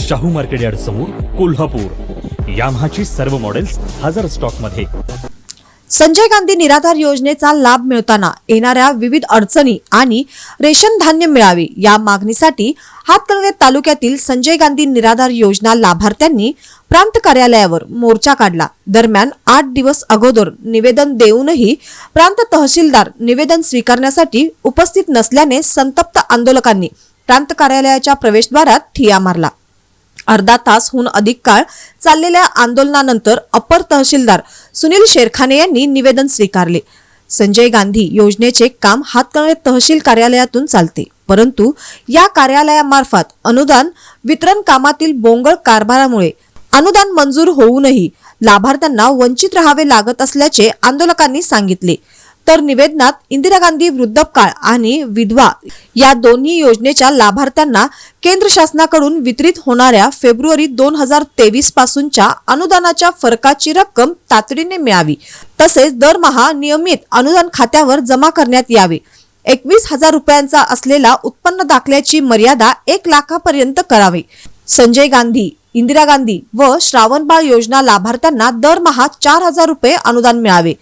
Shahu market yard समोर कोल्हापूर. याम्हाची सर्व मॉडेल्स हजर स्टॉकमध्ये संजय गांधी निराधार योजनेचा लाभ मिळताना येणाऱ्या विविध अडचणी आणि रेशन धान्य मिळावे या मागणीसाठी हातकणंगले तालुक्यातील संजय गांधी निराधार योजना लाभार्थ्यांनी प्रांत कार्यालयावर मोर्चा काढला. दरम्यान आठ दिवस अगोदर निवेदन देऊनही प्रांत तहसीलदार निवेदन स्वीकारण्यासाठी उपस्थित नसल्याने संतप्त आंदोलकांनी प्रांत कार्यालयाच्या प्रवेशद्वारात ठिया मारला. अर्धा तासहून अधिक काळ चाललेल्या आंदोलनानंतर अपर तहसीलदार सुनील शेरखाने यांनी निवेदन स्वीकारले. संजय गांधी योजनेचे काम हातकणे तहसील कार्यालयातून चालते. परंतु या कार्यालयामार्फत अनुदान वितरण कामातील बोंगळ कारभारामुळे अनुदान मंजूर होऊनही लाभार्थ्यांना वंचित राहावे लागत असल्याचे आंदोलकांनी सांगितले. तर निवेदनात इंदिरा गांधी वृद्धकाळ आणि विधवा या दोन्ही योजनेच्या लाभार्थ्यांना केंद्र शासनाकडून वितरित होणाऱ्या फेब्रुवारी दोन हजार तेवीस पासूनच्या अनुदानाच्या फरकाची रक्कम तातडीने मिळावी. तसेच दरमहा नियमित अनुदान खात्यावर जमा करण्यात यावे. एकवीस हजार रुपयांचा असलेला उत्पन्न दाखल्याची मर्यादा एक लाखापर्यंत करावी. संजय गांधी इंदिरा गांधी व श्रावणबाळ योजना लाभार्थ्यांना दरमहा चार हजार रुपये अनुदान मिळावे.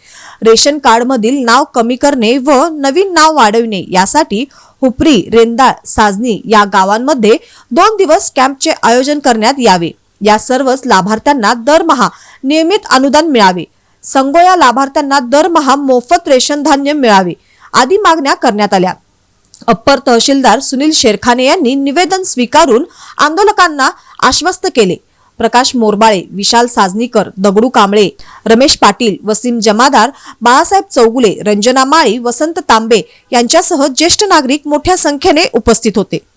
रेशन कार्ड मधील नाव कमी करणे व नवीन नाव वाढविणे यासाठी हुपरी रेंदाळ साजनी या गावांमध्ये दोन दिवस कॅम्पचे आयोजन करण्यात यावे. या सर्वच लाभार्थ्यांना दरमहा नियमित अनुदान मिळावे. संगोया लाभार्थ्यांना दरमहा मोफत रेशन धान्य मिळावे आदी मागण्या करण्यात आल्या. अप्पर तहसीलदार सुनील शेरखाने यांनी निवेदन स्वीकारून आंदोलकांना आश्वस्त केले. प्रकाश मोरबाळे विशाल साजनीकर दगडू कांबळे रमेश पाटील वसीम जमादार बाळासाहेब चौगुले रंजना माळी वसंत तांबे यांच्यासह ज्येष्ठ नागरिक मोठ्या संख्येने उपस्थित होते.